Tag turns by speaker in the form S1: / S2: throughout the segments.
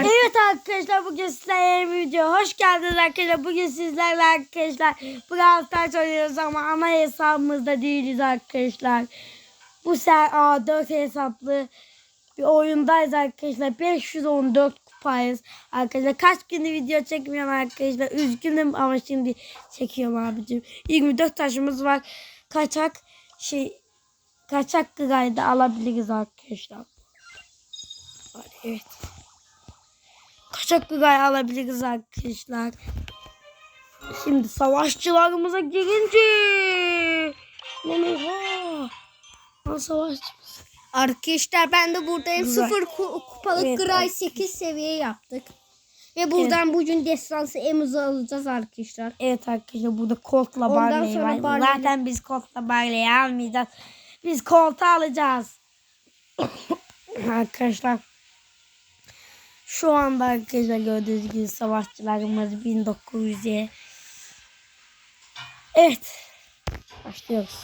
S1: Evet arkadaşlar bugün sizlerle yeni bir video. Hoş geldiniz arkadaşlar. Bugün sizlerle arkadaşlar Brawl Stars oynuyoruz ama ana hesabımızda değiliz arkadaşlar. Bu sefer A4 hesaplı bir oyundayız arkadaşlar. 514 kupayız arkadaşlar. Kaç gündür video çekmiyorum arkadaşlar. Üzgünüm ama şimdi çekiyorum abicim. 24 taşımız var. Kaçak şey kaçak gıdayı alabiliriz arkadaşlar. Evet. Kaçak gıdayı alabiliriz arkadaşlar. Şimdi savaşçılarımıza girince. Lan savaşçımız.
S2: Arkadaşlar ben de buradayım.
S1: Güzel.
S2: Sıfır ku- kupalık
S1: Evet,
S2: Gray
S1: arkadaşlar.
S2: 8 seviye yaptık. Ve buradan bugün destansı emizi alacağız arkadaşlar.
S1: Evet arkadaşlar burada Colt'la Barley
S2: sonra
S1: var.
S2: Barley'le-
S1: Zaten biz Colt'la Barley'i almayacağız. Biz Colt'u alacağız. arkadaşlar. Şu anda arkadaşlar gördüğünüz gibi savaşçılarımız 1900'e. Evet. Başlıyoruz.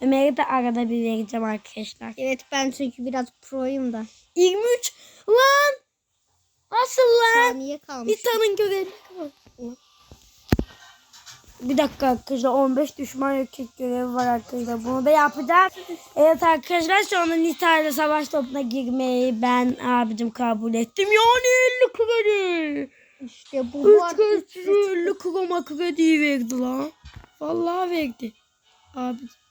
S1: Ömer'i de arada bir vereceğim arkadaşlar.
S2: Evet ben çünkü biraz proyum da.
S1: 23 lan. Nasıl lan?
S2: Saniye kalmış.
S1: Bir tane görelim. Bir dakika arkadaşlar 15 düşman yok görevi var arkadaşlar. Bunu da yapacağız. Evet arkadaşlar sonra Nita ile savaş topuna girmeyi ben abicim kabul ettim. Yani 50 kredi.
S2: İşte bu var.
S1: 3 kez 50 kroma krediyi verdi lan. Vallahi verdi. Abicim.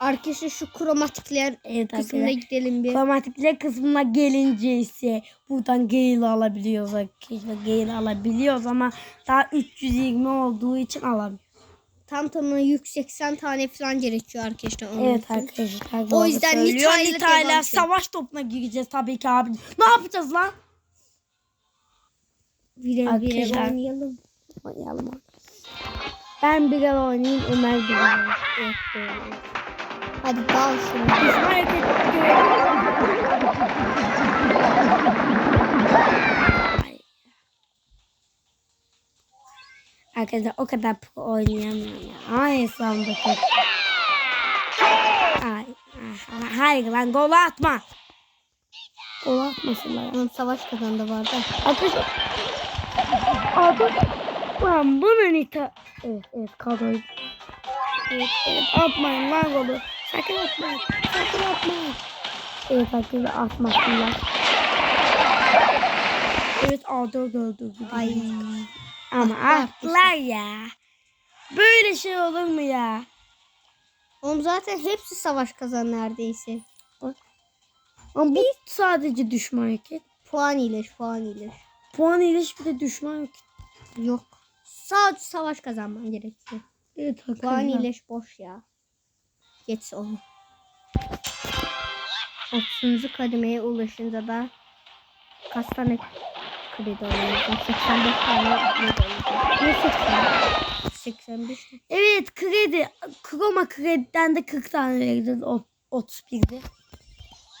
S2: Arkadaşlar şu kromatikler
S1: Evet
S2: kısmına
S1: arkadaşlar.
S2: gidelim bir.
S1: Kromatikler kısmına gelince ise buradan Gale alabiliyoruz arkadaşlar. Gale alabiliyoruz ama daha 320 olduğu için alamıyoruz.
S2: Tam tamına 180 tane falan gerekiyor arkadaşlar. onun
S1: Evet
S2: için.
S1: arkadaşlar.
S2: O yüzden
S1: söylüyor.
S2: Nita
S1: savaş topuna gireceğiz tabii ki abi. Ne yapacağız lan?
S2: Bire bire oynayalım.
S1: Oynayalım. Ben bir oynayayım Ömer bir
S2: doğru. Hadi dal şimdi.
S1: Düşman hareket. Arkadaşlar o kadar pro oynayamıyorum ya. Ay hesabımda tek. Ay. Hayır lan gol atma. Gol atmasınlar.
S2: Onun savaş kazandı vardı.
S1: Arkadaşlar. Abi. Lan bunu Nita. Evet evet kadroyu. Evet evet atmayın lan golü. Sakın atmayın. Sakın atmayın. Evet arkadaşlar atmasınlar. Evet A4 öldürdü.
S2: Ay.
S1: Ama
S2: Ah,
S1: attılar ya. Böyle şey olur mu ya?
S2: Oğlum zaten hepsi savaş kazan neredeyse.
S1: Ama bir sadece düşman hareket.
S2: Puan iyileş, puan iyileş.
S1: Puan iyileş bir de düşman hareket.
S2: Yok. Sadece savaş kazanman gerekiyor.
S1: Evet arkadaşlar.
S2: iyileş boş ya. Geç onu. 30. kademeye ulaşınca da kaç tane kredi alıyorsun? 85 tane kredi alıyorsun. Ne 80? 85 mi?
S1: Evet kredi. Kroma krediden de 40 tane. O- 31'de.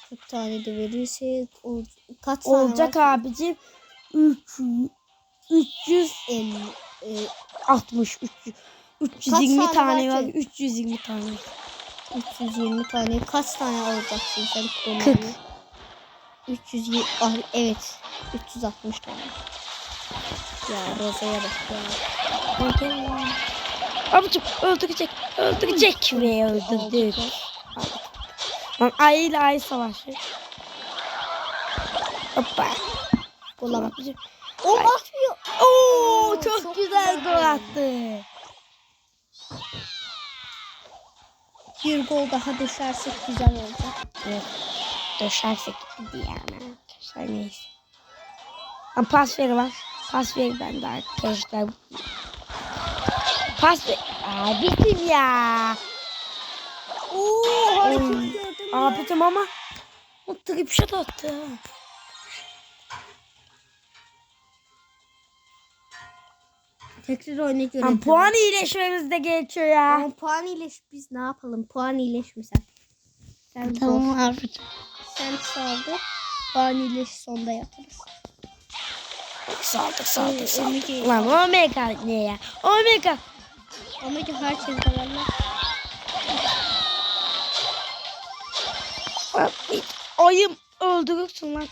S2: 40 tane de verirse o, kaç tane
S1: Olacak
S2: var?
S1: abicim. 300 360
S2: 50, e,
S1: 300 320
S2: Kaç tane var
S1: var.
S2: ki?
S1: 320 tane.
S2: 320 tane. Kaç tane alacaksın sen
S1: Kırk.
S2: kromayı? 320 ah, evet. 360 tane. Ya Roza'ya bak ya.
S1: Abicim öldürecek. Öldürecek ve öldürdük. Lan ay ile ay savaşı. Hoppa.
S2: Gola bak. O atmıyor.
S1: Oo çok,
S2: çok
S1: güzel
S2: güzel.
S1: gol attı.
S2: Bir gol daha düşersek güzel olacak.
S1: Evet. Döşersek gitti yani. Arkadaşlar neyse. Ha, pas ver lan. Pas ver ben de arkadaşlar. Pas ver. Aa, bittim ya.
S2: Oo
S1: Oy.
S2: gördüm ya.
S1: Abicim ama o trip shot attı.
S2: Tekrar göre.
S1: Lan puan iyileşmemiz de geçiyor ya.
S2: Ama puan iyileş biz ne yapalım? Puan iyileşmesen. Sen zor.
S1: Tamam abicim.
S2: Sen saldır. Puan iyileş sonda yaparız.
S1: Saldık
S2: Ee,
S1: saldık Lan Omega ne ya? Omega.
S2: Ama ki her zararlı.
S1: Lan, Ayım öldürürsün lan.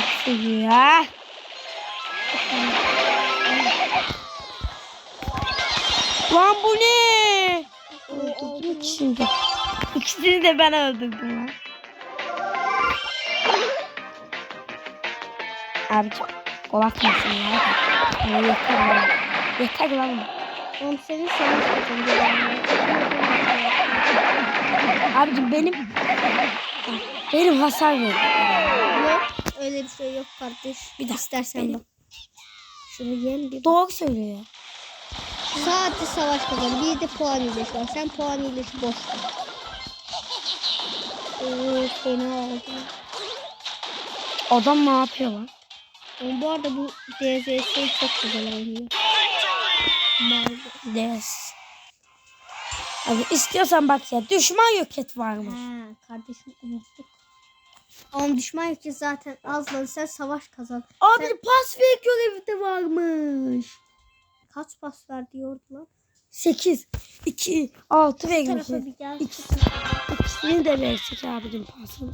S2: Çok
S1: seviyor. Lan bu ne? Öldürdüm ikisini de. İkisini de ben öldürdüm lan. Abicim gol atmasın ya. Ya yeter lan. Yeter lan.
S2: Oğlum savaş kazandı.
S1: Abicim benim benim hasar ver.
S2: Öyle bir şey yok kardeş.
S1: Bir dakika,
S2: İstersen
S1: benim-
S2: bak. Şunu yen bir.
S1: Doğru söylüyor.
S2: Sadece savaş kazandı. Bir de puan iyileşi var. Sen puan iyileşi boş ver. Oo fena oldu.
S1: Adam ne yapıyor lan?
S2: Ama bu arada bu DZS çok güzel oynuyor.
S1: Des. Abi istiyorsan bak ya düşman yok et varmış.
S2: Ha kardeşim unuttuk. Ama düşman yükü zaten az lan sen savaş kazan.
S1: Abi
S2: Sen-
S1: pas ver görevi de varmış.
S2: Kaç pas ver diyordu lan.
S1: 8, 2, 6
S2: Şu tarafa
S1: vermişiz.
S2: bir gel.
S1: İkisi, ikisini de versek abicim pasını.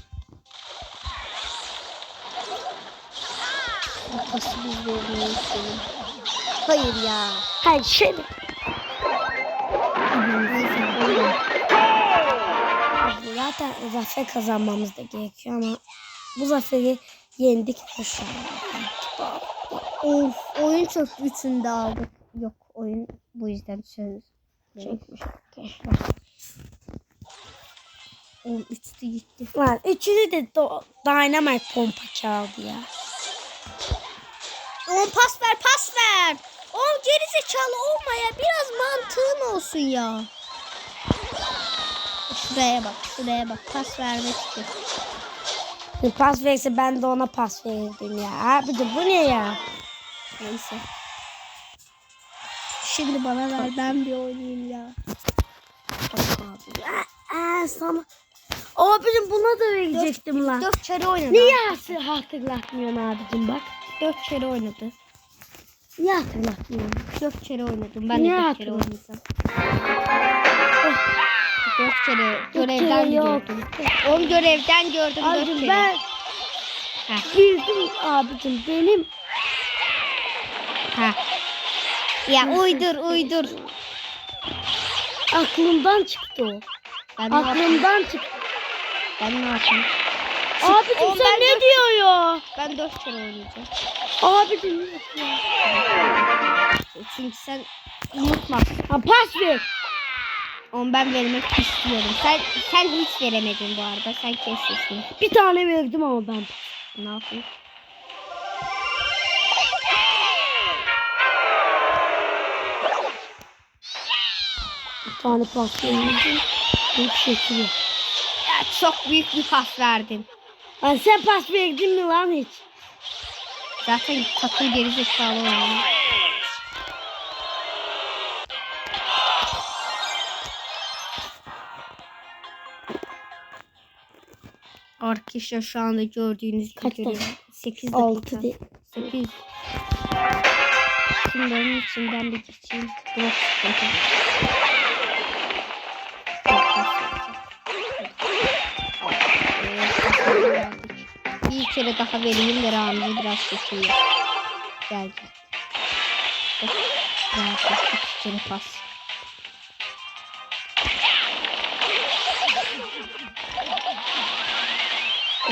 S2: Pası biz vermeyi istedim. Hayır ya.
S1: Hayır şey Zaten zafer kazanmamız da gerekiyor ama bu zaferi yendik şu an.
S2: Of oyun çok üçünü de aldık. Yok oyun bu yüzden söz.
S1: Çekmiş arkadaşlar.
S2: Oğlum gitti.
S1: Lan üçünü de dynamite pompa çaldı ya.
S2: Oğlum pas ver pas ver. Oğlum gerizekalı olma ya. Biraz mantığın olsun ya. Şuraya bak şuraya bak. Pas vermek için.
S1: Bir Pas verse ben de ona pas verirdim ya. Abicim bu ne ya?
S2: Neyse. Şimdi bana ver ben bir oynayayım ya.
S1: Abi. Aa, aa, sana. Abicim buna da verecektim lan.
S2: Dört kere oynadı.
S1: Niye hatır- hatırlatmıyorsun abicim bak.
S2: Dört kere oynadı.
S1: Niye hatırlatmıyorsun?
S2: Dört kere oynadım. Ben
S1: Niye
S2: de dört kere oynayacağım. Dört kere
S1: Dört
S2: görevden
S1: kere
S2: gördüm. Oğlum görevden gördüm dört
S1: Abicim
S2: kere.
S1: ben
S2: Heh.
S1: bildim abicim benim
S2: Ha. Ya uydur uydur.
S1: aklımdan çıktı o.
S2: Ben?
S1: Aklımdan çıktı.
S2: Ben ne yapayım?
S1: Abicim
S2: Oğlum
S1: sen ne
S2: dört-
S1: diyor ya?
S2: Ben dört kere oynayacağım.
S1: Abicim ne yapıyor?
S2: Çünkü sen unutma.
S1: Ha pas ver.
S2: Onu ben vermek istiyorum. Sen sen hiç veremedin bu arada. Sen kes sesini.
S1: Bir tane verdim ama ben.
S2: Ne yapayım?
S1: Bir tane verdim. Bir şekilde.
S2: Ya çok büyük bir pas verdin.
S1: Lan sen pas verdin mi lan hiç?
S2: Zaten takım gerizekalı oynuyor. Arkadaşlar şu anda gördüğünüz gibi
S1: dakika?
S2: 8
S1: Altı
S2: dakika.
S1: değil.
S2: 8. Şunların içinden bir geçeyim. Blok. Bir kere daha vereyim de Rami'yi biraz çekeyim. Gel gel. Bak, ol, İki kere pas.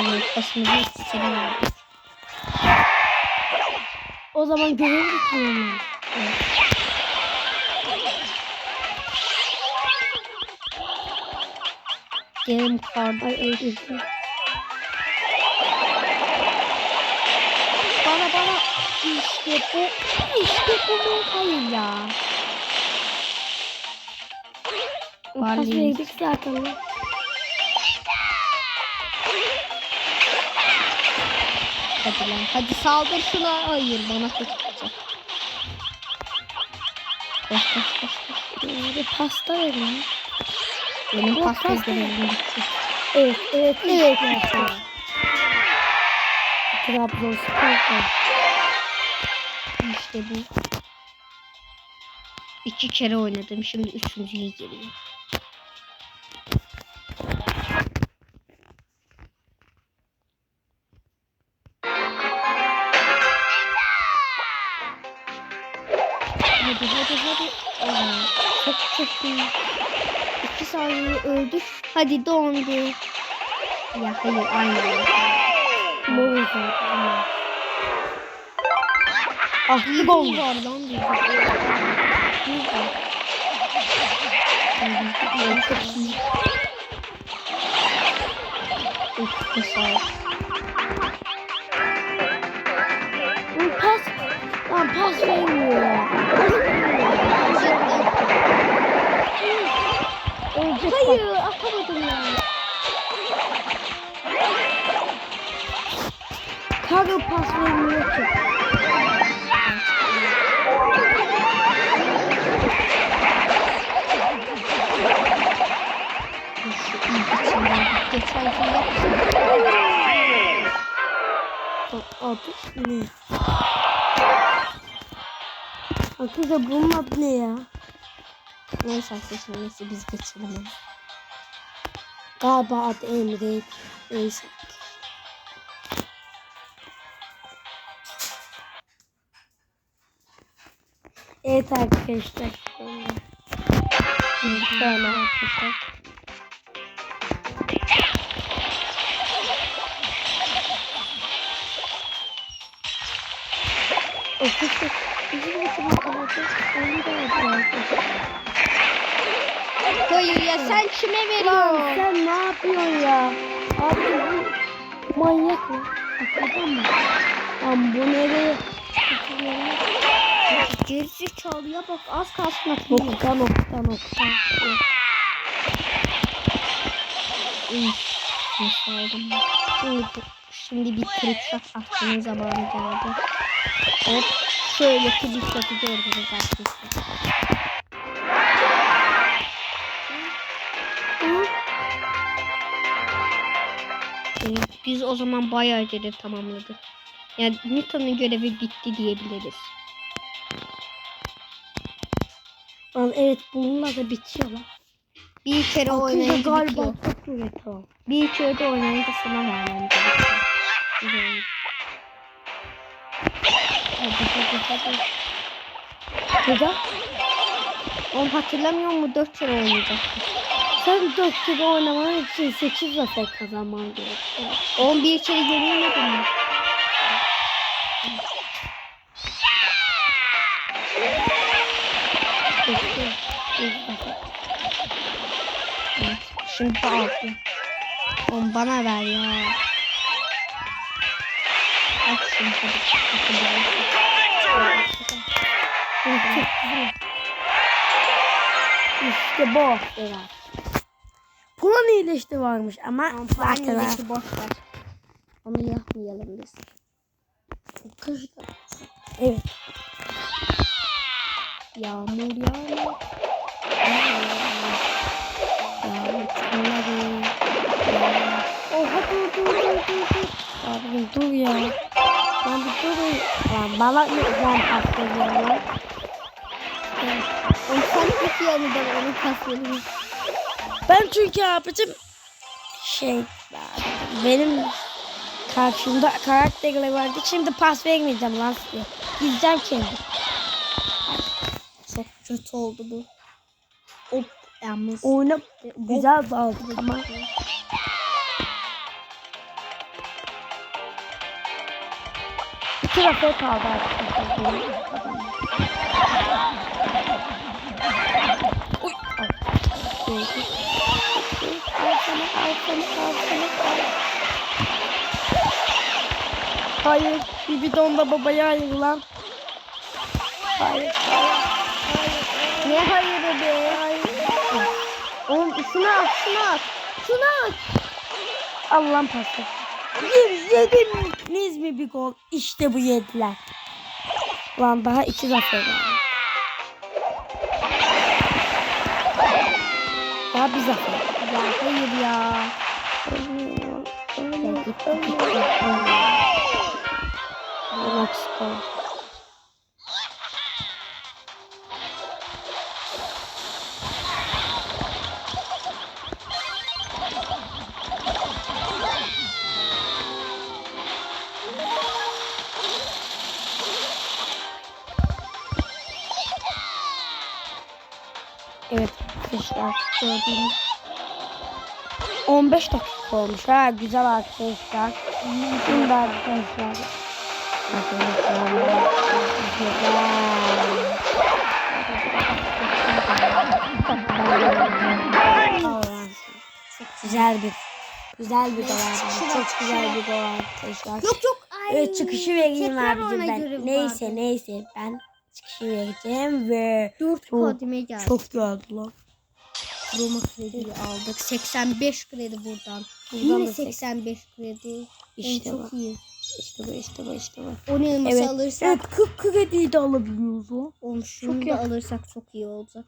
S2: Evet, pasımızı iki kere verdik.
S1: O zaman görev mi tamamlandı?
S2: Yarım kaldı.
S1: Ay öldürdüm.
S2: Bana bana işte bu işte bu mu? Hayır ya. Varlıyım.
S1: verdik zaten lan.
S2: Hadi saldır şuna. Hayır bana kaçacak. Koş koş koş. koş.
S1: Bir pasta verin.
S2: Benim
S1: Yok,
S2: pasta bitti.
S1: Evet evet evet.
S2: Evet.
S1: Trabzonspor.
S2: İşte bu. İki kere oynadım. Şimdi üçüncüye geliyor. Hadi dondu. Ya hayır aynı.
S1: Mor. Ah bir gol.
S2: var lan Çok iyi.
S1: Bak.
S2: Hayır atamadım ya.
S1: Kanka pas vermiyor ki.
S2: Geçen.
S1: Adı ne? Arkadaşlar bunun adı ne ya?
S2: Neyse arkadaşlar neyse biz geçelim onu.
S1: Galiba adı Emre. Neyse. Evet arkadaşlar.
S2: Tane arkadaşlar.
S1: Arkadaşlar bizim bakımız kalacak. Onu da yapacağız.
S2: Hayır ya sen kime
S1: Lan
S2: veriyorsun?
S1: sen ne yapıyorsun ya? Abi bu manyak mı? Akıldan mı? Lan bu nereye?
S2: Gerizekalıya bak az kalsın atıyor.
S1: Nokta nokta nokta.
S2: Üf, Nasıl aldım ben? Şimdi, şimdi bir trip shot atmanın zamanı geldi. Hop şöyle trip shot'ı gördünüz arkadaşlar. Biz o zaman bayağı görev tamamladık. Yani Newton'un görevi bitti diyebiliriz.
S1: Lan evet bununla da bitiyor lan.
S2: Bir kere oynayınca
S1: galiba mu tamam.
S2: Bir kere de oynayınca sana vermem gerekiyor. Güzel. Oğlum hatırlamıyor musun? Dört kere oynayacaktık.
S1: Sen dört kere oynaman için sekiz zafer kazanman gerekiyor.
S2: Oğlum bir kere yenilmedin mi? Şimdi altı. Oğlum bana ver ya. Aç şimdi hadi.
S1: İşte bu. Evet. Bunun iyileşti varmış ama. Arkadaşlar
S2: boş ver. Onu yapmayalım biz.
S1: Arkadaşlar. Evet.
S2: Yağmur yağmur. Yağmur çınarı.
S1: Oha dur dur dur dur dur. Abi dur ya. Lan bir dur. Lan bana ne lan affediyorum lan.
S2: Oğlum sen peki yani ben onu kasıyorum.
S1: Ben çünkü abicim şey benim karşımda karakterler vardı. Şimdi pas vermeyeceğim lan size. Gideceğim kendi.
S2: Çok kötü oldu bu. Hop yalnız.
S1: Oyuna güzel daldı ama iki rafa kaldı arkadaşlar. Uy. Hayır, bir bidon da babaya hayır lan. Hayır, hayır, hayır.
S2: Ne hayırı be?
S1: hayır.
S2: Oğlum şunu at şunu at. Şunu at.
S1: Allah'ım. Bir yediniz mi bir gol? İşte bu yediler. Lan daha iki zafer var. Daha bir zafer.
S2: Ya hayır ya.
S1: Ölmüyor,
S2: Ya
S1: ölmüyor,
S2: gitti
S1: ölmüyor.
S2: gitti.
S1: Meksiko. Evet arkadaşlar gördüğünüz 15 dakika olmuş ha güzel arkadaşlar. Şimdi arkadaşlar. Güzel. Bir güzel bir gol. Çok güzel bir gol arkadaşlar.
S2: Yok yok. Ay.
S1: Evet çıkışı vereyim abicim ben. Neyse
S2: vardı.
S1: neyse ben çıkışı vereceğim ve
S2: 4
S1: Çok-
S2: geldi.
S1: çok geldi lan.
S2: Roma krediyi aldık. 85 kredi buradan.
S1: Buradan
S2: Yine
S1: da
S2: 85 kredi.
S1: İşte
S2: çok
S1: bak.
S2: iyi.
S1: İşte bu işte bu işte bu.
S2: 10 elması
S1: Evet.
S2: alırsak
S1: Evet 40 krediyi de alabiliyoruz o.
S2: Oğlum şunu
S1: Çok
S2: da
S1: iyi.
S2: alırsak çok iyi olacak.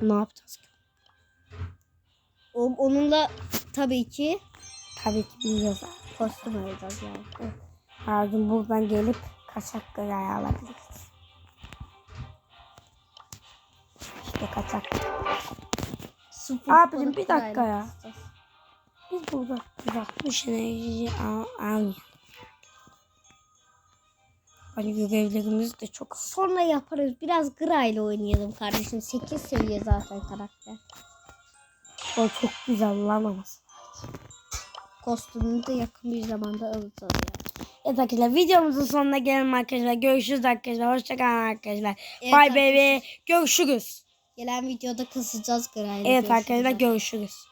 S1: Ne yapacağız ki?
S2: O, onunla tabii ki
S1: Tabii ki bilmiyoruz abi.
S2: kostüm alacağız yani.
S1: Her gün buradan gelip kaçak kıyaya alabiliriz. İşte kaçak.
S2: Sıfır
S1: Abicim, bir dakika ya.
S2: basacağız.
S1: Biz burada 160 enerji al almayalım. Hani görevlerimiz de çok.
S2: Sonra yaparız. Biraz Gra ile oynayalım kardeşim. 8 seviye zaten karakter.
S1: O çok güzel lan ama.
S2: Kostümünü de yakın bir zamanda alacağız yani.
S1: Evet arkadaşlar videomuzun sonuna gelelim arkadaşlar. Görüşürüz arkadaşlar. Hoşçakalın arkadaşlar.
S2: Evet
S1: Bye bye ve görüşürüz.
S2: Gelen videoda kısacağız Gra ile.
S1: Evet arkadaşlar görüşürüz.